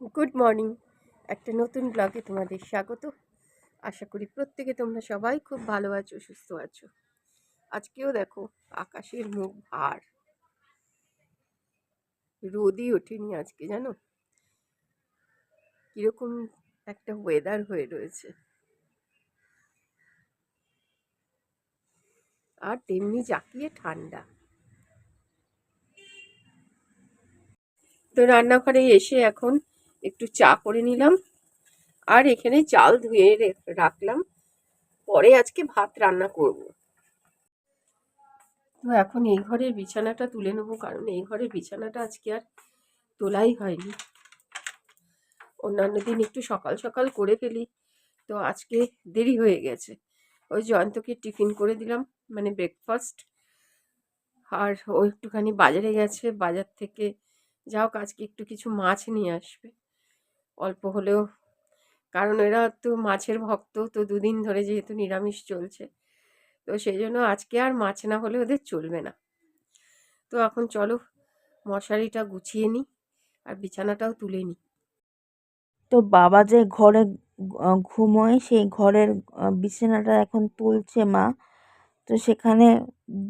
Good morning. একটা নতুন ব্লগে তোমাদের স্বাগত। আশা করি প্রত্যেকে তোমরা সবাই খুব ভালো আছো, সুস্থ আছো। আজকেও দেখো আকাশের মুখ ভার। রোদই ওঠেনি আজকে, জানো? কীরকম একটা ওয়েদার হয়ে রয়েছে। আর তেমনি জাকিয়ে ঠান্ডা। তো রান্নাঘরে এসে এখন একটু চা করে নিলাম। আর এখানে চাল ধুয়ে রাখলাম। পরে আজকে ভাত রান্না করব। তো এখন এই ঘরের বিছানাটা তুলে নেব, কারণ এই ঘরের বিছানাটা আজকে আর তোলাই হয়নি। অন্যান্য দিন একটু সকাল সকাল করে ফেলি, তো আজকে দেরি হয়ে গেছে। ওই জয়ন্তকে টিফিন করে দিলাম মানে ব্রেকফাস্ট আর ও একটুখানি বাজারে গেছে, বাজার থেকে যাও, আজকে একটু কিছু মাছ নিয়ে আসবে। অল্প হলেও। কারণ এরা তো মাছের ভক্ত, তো দুদিন ধরে যেহেতু নিরামিষ চলছে। তো সেই জন্য আজকে আর মাছ না হলে ওদের চলবে না। তো এখন চলো, মশারিটা গুছিয়ে নিই আর বিছানাটাও তুলে নিই। তো বাবা যে ঘরে ঘুমোয়, সেই ঘরের বিছানাটা এখন তুলছে মা। তো সেখানে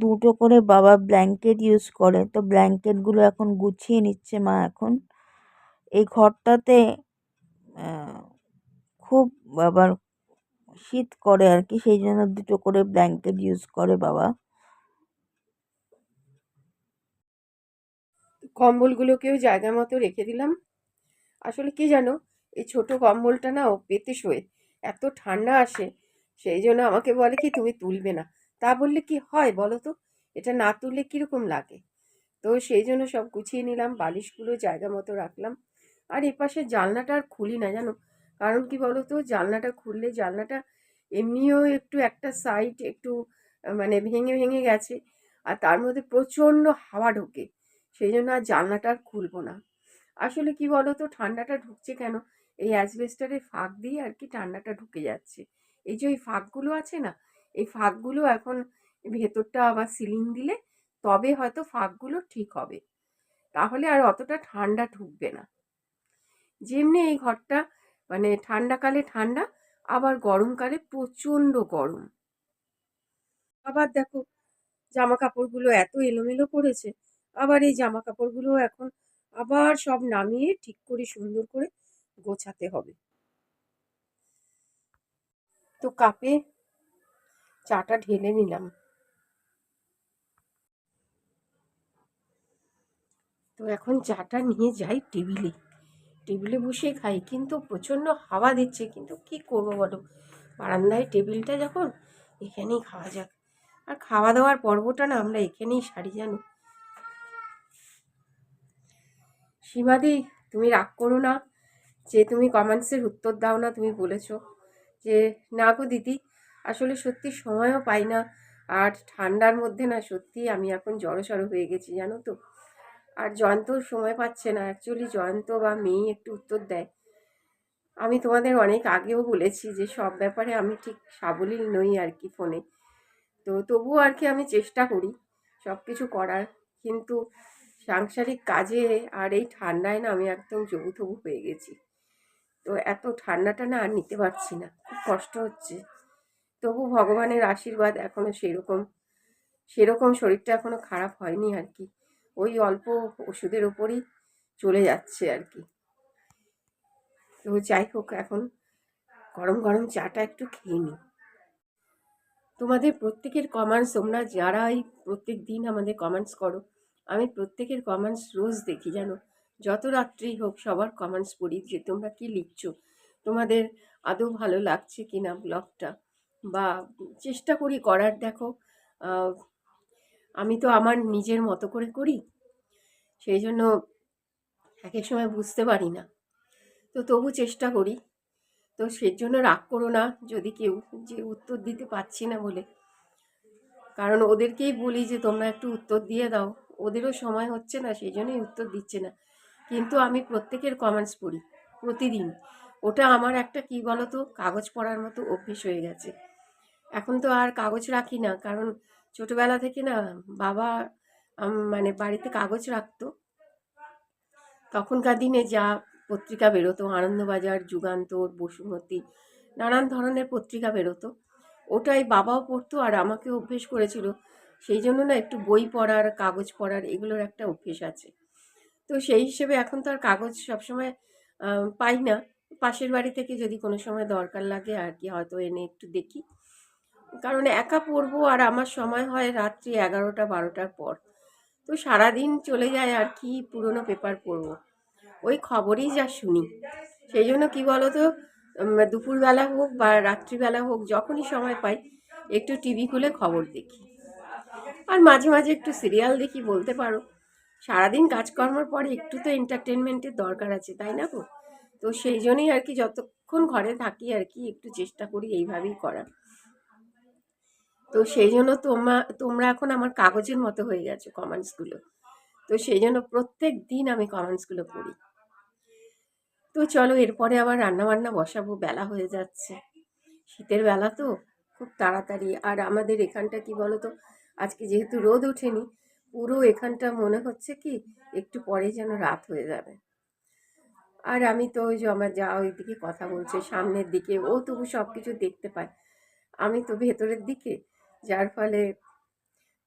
দুটো করে বাবা ব্ল্যাঙ্কেট ইউজ করে। তো ব্ল্যাঙ্কেটগুলো এখন গুছিয়ে নিচ্ছে মা এখন। এই ঘরটাতে খুব বাবার শীত করে আর কি সেই জন্য দুটো করে ব্ল্যাঙ্কেট ইউজ করে বাবা। কম্বলগুলোকেও জায়গা মতো রেখে দিলাম। আসলে কি জানো, এই ছোট কম্বলটা না ও পেতে শোয়ে এত ঠান্ডা আসে, সেই জন্য আমাকে বলে কি তুমি তুলবে না। তা বললে কি হয় বলো তো? এটা না তুললে কীরকম লাগে? তো সেই জন্য সব গুছিয়ে নিলাম, বালিশগুলো জায়গা মতো রাখলাম। আর এপাশে জানলাটা আর খুলি না, জানো? কারণ কি বলো তো জানলাটা খুললে জানলাটা এমনিও একটু একটা সাইড একটু মানে ভেঙে ভেঙে গেছে আর তার মধ্যে প্রচণ্ড হাওয়া ঢোকে। সেই জন্য আর জানলাটা আর খুলবো না। আসলে কি বলো তো ঠান্ডাটা ঢুকছে কেন? এই অ্যাসবেস্টারের ফাঁক দিয়ে আর কি ঠান্ডাটা ঢুকে যাচ্ছে। এই যে ওই ফাঁকগুলো আছে না, এই ফাঁকগুলো এখন ভেতরটা আবার সিলিং দিলে তবে হয়তো ফাঁকগুলো ঠিক হবে। তাহলে আর অতটা ঠান্ডা ঢুকবে না। যেমনি এই ঘরটা মানে ঠান্ডাকালে ঠান্ডা, আবার গরমকালে প্রচণ্ড গরম। আবার দেখো জামা কাপড়গুলো এত এলোমেলো পড়েছে, আবার এই জামা কাপড়গুলো এখন আবার সব নামিয়ে ঠিক করে সুন্দর করে গোছাতে হবে। তো কাপে চাটা ঢেলে নিলাম। তো এখন চাটা নিয়ে যাই টেবিলে। টেবিলে বসে খাই, কিন্তু প্রচণ্ড হাওয়া দিচ্ছে, কিন্তু কি করব বলো? বারান্দায় টেবিলটা যখন এখানেই খাওয়া যাক। আর খাওয়া দাওয়ার পর্বটা না আমরা এখানেই সারি, জানো? সীমাদি তুমি রাগ করো না যে তুমি কমেন্টসের উত্তর দাও না, তুমি বলেছ যে, না গো দিদি, আসলে সত্যি সময়ও পাই না। আর ঠান্ডার মধ্যে না সত্যি আমি এখন জড়সড় হয়ে গেছি, জানো তো? আর জয়ন্ত সময় পাচ্ছে না। অ্যাকচুয়ালি জয়ন্ত বা মেয়ে একটু উত্তর দেয়। আমি তোমাদের অনেক আগেও বলেছি যে সব ব্যাপারে আমি ঠিক সাবলীল নই আর কি ফোনে তো তবুও আর কি আমি চেষ্টা করি সব কিছু করার। কিন্তু সাংসারিক কাজে আর এই ঠান্ডায় না আমি একদম জবু থবু হয়ে গেছি। তো এত ঠান্ডাটা না আর নিতে পারছি না, খুব কষ্ট হচ্ছে। তবু ভগবানের আশীর্বাদ এখনও সেরকম সেরকম শরীরটা এখনও খারাপ হয়নি আর কি। ওই অল্প ওষুধের ওপরই চলে যাচ্ছে আর কি। তো যাই হোক, এখন গরম গরম চাটা একটু খেয়ে নিই। তোমাদের প্রত্যেকের কমেন্টস তোমরা যারাই প্রত্যেক দিন আমাদের কমেন্টস করো, আমি প্রত্যেকের কমেন্টস রোজ দেখি জানো। যত রাত্রি হোক, সবার কমেন্টস পড়ি যে তোমরা কি লিখছো, তোমাদের আদৌ ভালো লাগছে কি না ব্লগটা বা চেষ্টা করি করার, দেখো আমি তো আমার নিজের মতো করে করি, সেই জন্য এক এক সময় বুঝতে পারি না। তো তবু চেষ্টা করি। তো সেই জন্য রাগ করো না, যদি কেউ যে উত্তর দিতে পারছি না বলে। কারণ ওদেরকেই বলি যে, তোমরা একটু উত্তর দিয়ে দাও। ওদেরও সময় হচ্ছে না, সেই জন্যই উত্তর দিচ্ছে না। কিন্তু আমি প্রত্যেকের কমেন্টস পড়ি প্রতিদিন। ওটা আমার একটা কি বলো তো কাগজ পড়ার মতো অভ্যেস হয়ে গেছে। এখন তো আর কাগজ রাখি না, কারণ ছোটবেলা থেকে না বাবা মানে বাড়িতে কাগজ রাখতো। তখনকার দিনে যা পত্রিকা বেরোতো, আনন্দবাজার, যুগান্তর, বসুমতী, নানান ধরনের পত্রিকা বেরোতো। ওটাই বাবাও পড়তো আর আমাকে অভ্যেস করেছিল। সেই জন্য না একটু বই পড়ার, কাগজ পড়ার এগুলোর একটা অভ্যেস আছে। তো সেই হিসেবে এখন তো আর কাগজ সবসময় পাই না। পাশের বাড়ি থেকে যদি কোনো সময় দরকার লাগে আর কি, হয়তো এনে একটু দেখি। কারণ একা পড়ব আর আমার সময় হয় রাত্রি এগারোটা বারোটার পর। তো সারাদিন চলে যায় আর কি পুরনো পেপার পড়ব। ওই খবরই যা শুনি। সেই জন্য কী বলো তো দুপুরবেলা হোক বা রাত্রিবেলা হোক, যখনই সময় পাই, একটু টিভি খুলে খবর দেখি। আর মাঝে মাঝে একটু সিরিয়াল দেখি বলতে পারো। সারাদিন কাজকর্মের পরে একটু তো এন্টারটেনমেন্টের দরকার আছে, তাই না গো? তো সেই জন্যই আর কি যতক্ষণ ঘরে থাকি আর কি, একটু চেষ্টা করি এইভাবেই করার। তো সেই জন্য তোমরা তোমরা এখন আমার কাগজের মতো হয়ে গেছো কমেন্টসগুলো তো সেই জন্য প্রত্যেক দিন আমি কমেন্টসগুলো পড়ি। তো চলো এরপরে আবার রান্না বান্না বসাবো, বেলা হয়ে যাচ্ছে। শীতের বেলা তো, খুব তাড়াতাড়ি। আর আমাদের এখানটা কি বলো তো আজকে যেহেতু রোদ ওঠেনি, পুরো এখানটা মনে হচ্ছে কি, একটু পরে যেন রাত হয়ে যাবে। আর আমি তো ওই যে আমার যা ওই দিকে কথা বলছে, সামনের দিকে, ও তবু সব কিছু দেখতে পায়। আমি তো ভেতরের দিকে যার ফলে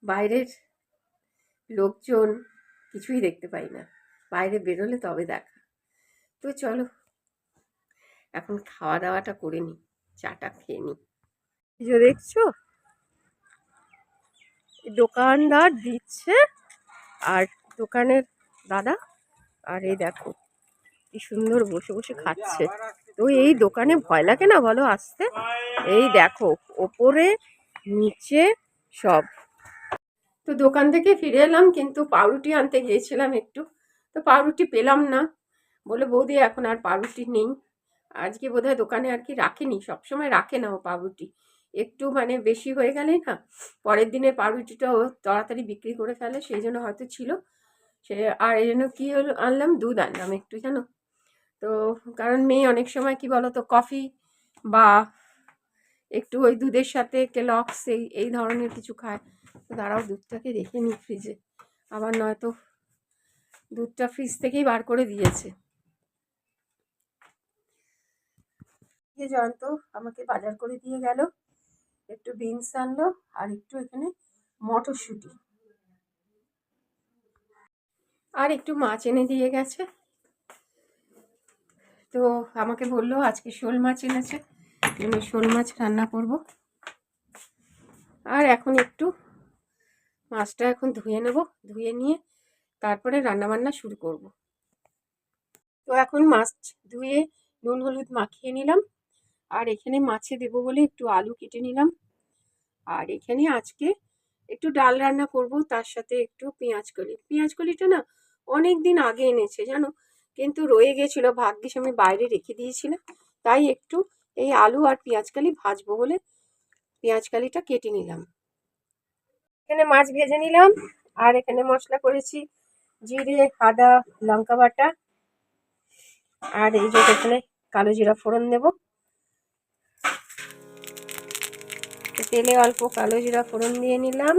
বাইরের লোকজন কিছুই দেখতে পাই না। বাইরে বেরোলে তবে দেখা। তো চলো, এখন খাওয়া দাওয়াটা করে নিই চাটা খেয়ে নিই যে দেখছ? দোকানদার দিচ্ছে আর দোকানের দাদা আর এই দেখো, কি সুন্দর বসে বসে খাচ্ছে। তো এই দোকানে ভয় লাগে না বলো আসতে? এই দেখো, ওপরে নিচে সব। তো দোকান থেকে ফিরে এলাম, কিন্তু পাউরুটি আনতে গিয়েছিলাম একটু। তো পাউরুটি পেলাম না। বলে, বৌদি, এখন আর পাউরুটি নেই। আজকে বোধহয় দোকানে আর কি রাখেনি। সবসময় রাখে না ও পাউরুটি। একটু মানে বেশি হয়ে গেলেই না, পরের দিনের ও তাড়াতাড়ি বিক্রি করে ফেলে, সেই জন্য হয়তো ছিল। সে, আর এই জন্য কী হলো, আনলাম, দুধ আনলাম একটু, জানো? তো কারণ মেয়ে অনেক সময় কি বলো তো কফি বা একটু ওই দুধের সাথে কেলক্স এই এই ধরনের কিছু খায়। তো দাঁড়াও, দুধটাকে রেখে নিই ফ্রিজে আবার নয়তো দুধটা ফ্রিজ থেকেই বার করে দিয়েছে। জয়ন্ত আমাকে বাজার করে দিয়ে গেল। একটু বিনস আনলো আর একটু এখানে মটরশুঁটি। আর একটু মাছ এনে দিয়ে গেছে। তো আমাকে বলল আজকে শোল মাছ এনেছে। আমি শোল মাছ রান্না করব। আর এখন একটু মাছটা এখন ধুয়ে নেব, ধুয়ে নিয়ে তারপরে রান্নাবান্না শুরু করব। তো এখন মাছ ধুয়ে নুন, হলুদ মাখিয়ে নিলাম। আর এখানে মাছে দেবো বলে একটু আলু কেটে নিলাম। আর এখানে আজকে একটু ডাল রান্না করব, তার সাথে একটু পেঁয়াজ কলি। পেঁয়াজ কলিটা না অনেক দিন আগে এনেছে, জানো? কিন্তু রয়ে গেছিল, ভাগ্যিস আমি বাইরে রেখে দিয়েছিলাম। তাই একটু এই আলু আর পেঁয়াজ কালি ভাজবো বলে পেঁয়াজ কালিটা কেটে নিলাম। এখানে মাছ ভেজে নিলাম আর এখানে মশলা করেছি জিরে, আদা, লঙ্কা বাটা আর এই যে এখানে কালো জিরা ফোড়ন দেব। তেলে অল্প কালো জিরা ফোড়ন দিয়ে নিলাম।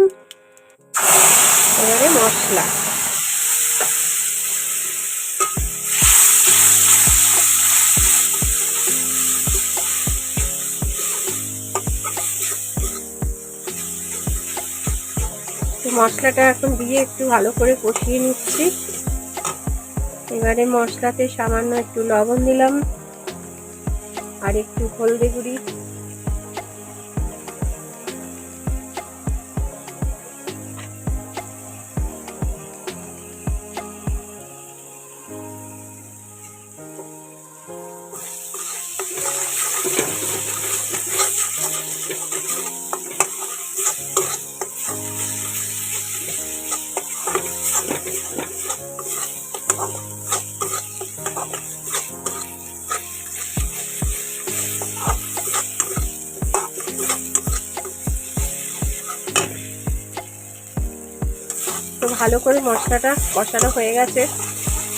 এবারে মশলা। মশলাটা এখন দিয়ে একটু ভালো করে কষিয়ে নিচ্ছি। এবারে মশলাতে সামান্য একটু লবণ দিলাম। আর একটু হলদে গুঁড়ি। ভালো করে মশলাটা কষানো হয়ে গেছে।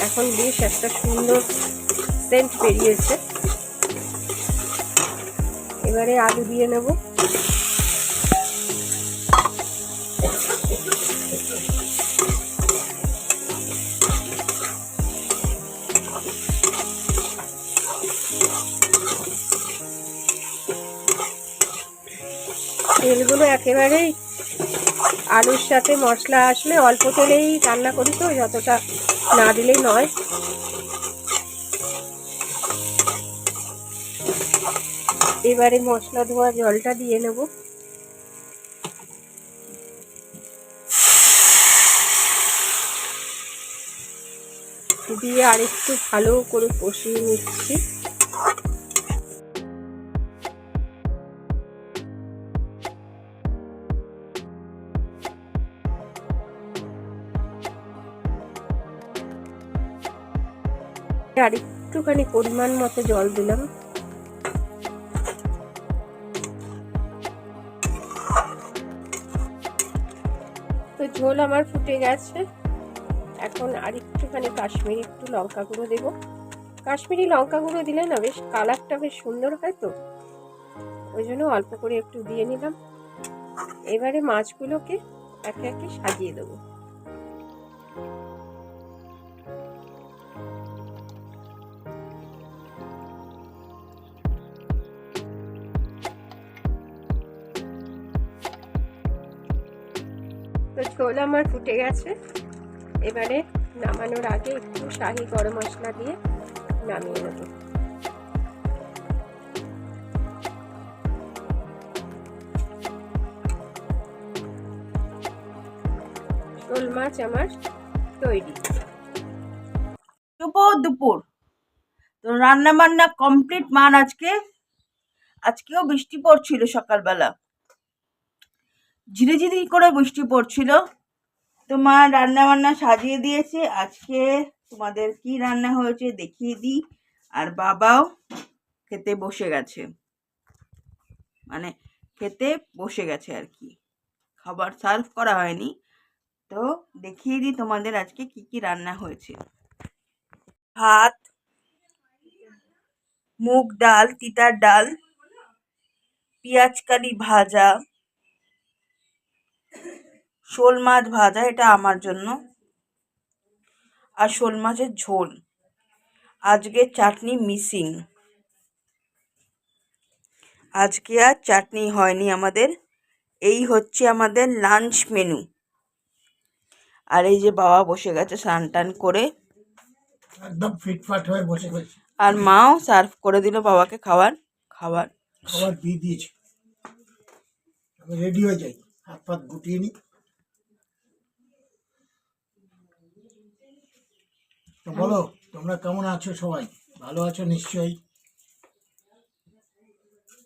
এখন বেশ একটা সুন্দর সেন্ট বেরিয়েছে। এবারে আলু দিয়ে নেব। তেলগুলো একেবারেই আলুর সাথে মশলা আসলে অল্প তেলেই রান্না করি তো, যতটা না দিলেই নয়। এবারে মশলা ধোয়া জলটা দিয়ে নেব। দিয়ে আরেকটু ভালো করে কষিয়ে নিচ্ছি। আর একটুখানি পরিমাণ মতো জল দিলাম। তো ঝোল আমার ফুটে গেছে। এখন আর একটুখানি কাশ্মীরি একটু লঙ্কা গুঁড়ো দেবো। কাশ্মীরি লঙ্কা গুঁড়ো দিলে না বেশ কালারটা বেশ সুন্দর হয় তো। ওই জন্য অল্প করে একটু দিয়ে নিলাম। এবারে মাছগুলোকে একে একে সাজিয়ে দেবো। ঝোল আমার ফুটে গেছে। এবারে নামানোর আগে একটু শাহি গরম মশলা দিয়ে নামিয়ে নেব। শোল মাছ আমার তৈরি। শুভ দুপুর। তো রান্না বান্না কমপ্লিট মান আজকে, আজকেও বৃষ্টি পড়ছিল সকালবেলা। ঝিরি ঝিরি করে বৃষ্টি পড়ছিল। তো মা রান্না বান্না সাজিয়ে দিয়েছে। আজকে তোমাদের কি রান্না হয়েছে দেখিয়ে দিই। আর বাবাও খেতে বসে গেছে। মানে খেতে বসে গেছে আর কি। খাবার সার্ভ করা হয়নি। তো দেখিয়ে দিই তোমাদের আজকে কি কি রান্না হয়েছে। ভাত, মুগ ডাল, তিতার ডাল পেঁয়াজ কালি ভাজা শোল মাছ ভাজা এটা আমার জন্য। আর শোল মাছের ঝোল। আজকে চাটনি মিসিং। আজকে আর চাটনি হয়নি আমাদের। এই হচ্ছে আমাদের লাঞ্চ মেনু। আর এই যে বাবা বসে গেছে স্নান টান করে। একদম ফিটফাট হয়ে বসে গেছি। আর মাও সার্ভ করে দিল বাবাকে খাবার খাবার খাবার দিয়ে দিয়েছি। রেডি হয়ে যাই। হাত পাত গুটিয়ে নিই তো বলো তোমরা কেমন আছো সবাই? ভালো আছো নিশ্চয়ই?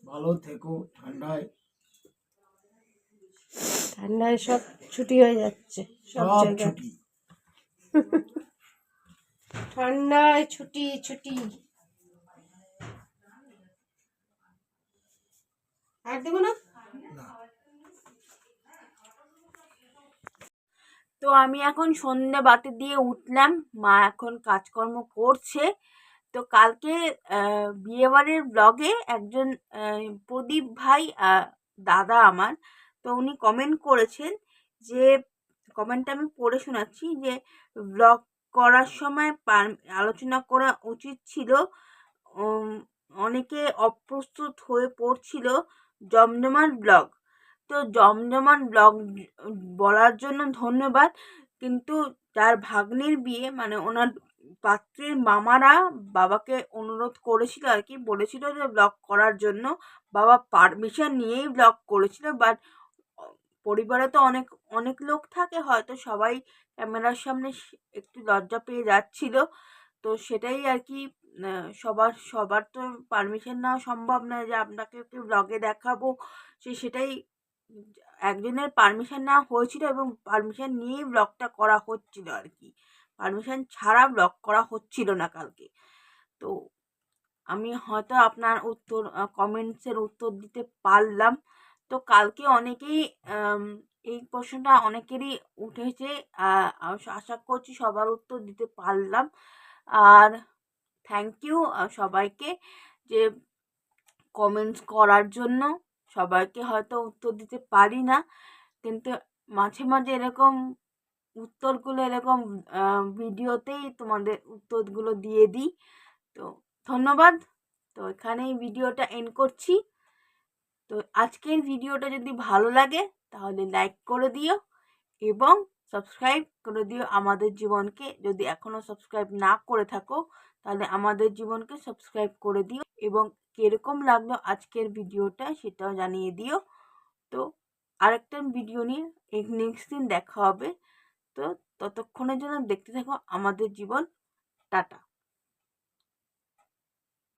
ভালো থেকো ঠান্ডায়। ঠান্ডায় সব ছুটি হয়ে যাচ্ছে সব ছুটি। ঠান্ডায় ছুটি ছুটি। আর দেবো না? তো আমি এখন সন্ধ্যে বাতি দিয়ে উঠলাম। মা এখন কাজকর্ম করছে। তো কালকে বিয়েবাড়ির ব্লগে একজন প্রদীপ ভাই দাদা আমার, তো উনি কমেন্ট করেছেন যে কমেন্টটা আমি পড়ে শোনাচ্ছি যে ব্লগ করার সময় আলোচনা করা উচিত ছিল। অনেকে অপ্রস্তুত হয়ে পড়ছিল জমজমাট ব্লগ তো জমজমান ব্লগ বলার জন্য ধন্যবাদ। কিন্তু যার ভাগ্নির বিয়ে মানে ওনার পাত্রীর মামারা বাবাকে অনুরোধ করেছিল আর কি, বলেছিল যে ব্লগ করার জন্য। বাবা পারমিশন নিয়েই ব্লগ করেছিল, বাট পরিবারে তো অনেক অনেক লোক থাকে, হয়তো সবাই ক্যামেরার সামনে একটু লজ্জা পেয়ে যাচ্ছিল। তো সেটাই আর কি সবার সবার তো পারমিশন নেওয়া সম্ভব নয় যে আপনাকে একটু ব্লগে দেখাবো। সে সেটাই একজনের পারমিশন নেওয়া হয়েছিল এবং পারমিশন নিয়েই ব্লগটা করা হচ্ছিল আর কি। পারমিশন ছাড়া ব্লগ করা হচ্ছিল না কালকে। তো আমি হয়তো আপনার উত্তর কমেন্টসের উত্তর দিতে পারলাম। তো কালকে অনেকেই এই প্রশ্নটা অনেকেরই উঠেছে আশা করছি সবার উত্তর দিতে পারলাম। আর থ্যাংক ইউ সবাইকে যে কমেন্টস করার জন্য। সবাইকে হয়তো উত্তর দিতে পারি না। কিন্তু মাঝে মাঝে এরকম উত্তরগুলো এরকম ভিডিওতেই তোমাদের উত্তরগুলো দিয়ে দিই। তো ধন্যবাদ। তো এখানেই ভিডিওটা এন্ড করছি। তো আজকের ভিডিওটা যদি ভালো লাগে, তাহলে লাইক করে দিও এবং সাবস্ক্রাইব করে দিও আমাদের জীবনকে। যদি এখনও সাবস্ক্রাইব না করে থাকো, তাহলে আমাদের জীবনকে সাবস্ক্রাইব করে দিও এবং কীরকম লাগল আজকের ভিডিওটা সেটাও জানিয়ে দিও। তো আরেকটা ভিডিও নিয়ে নেক্সট দিন দেখা হবে। তো ততক্ষণের জন্য দেখতে থাকো। আমাদের জীবন টাটা।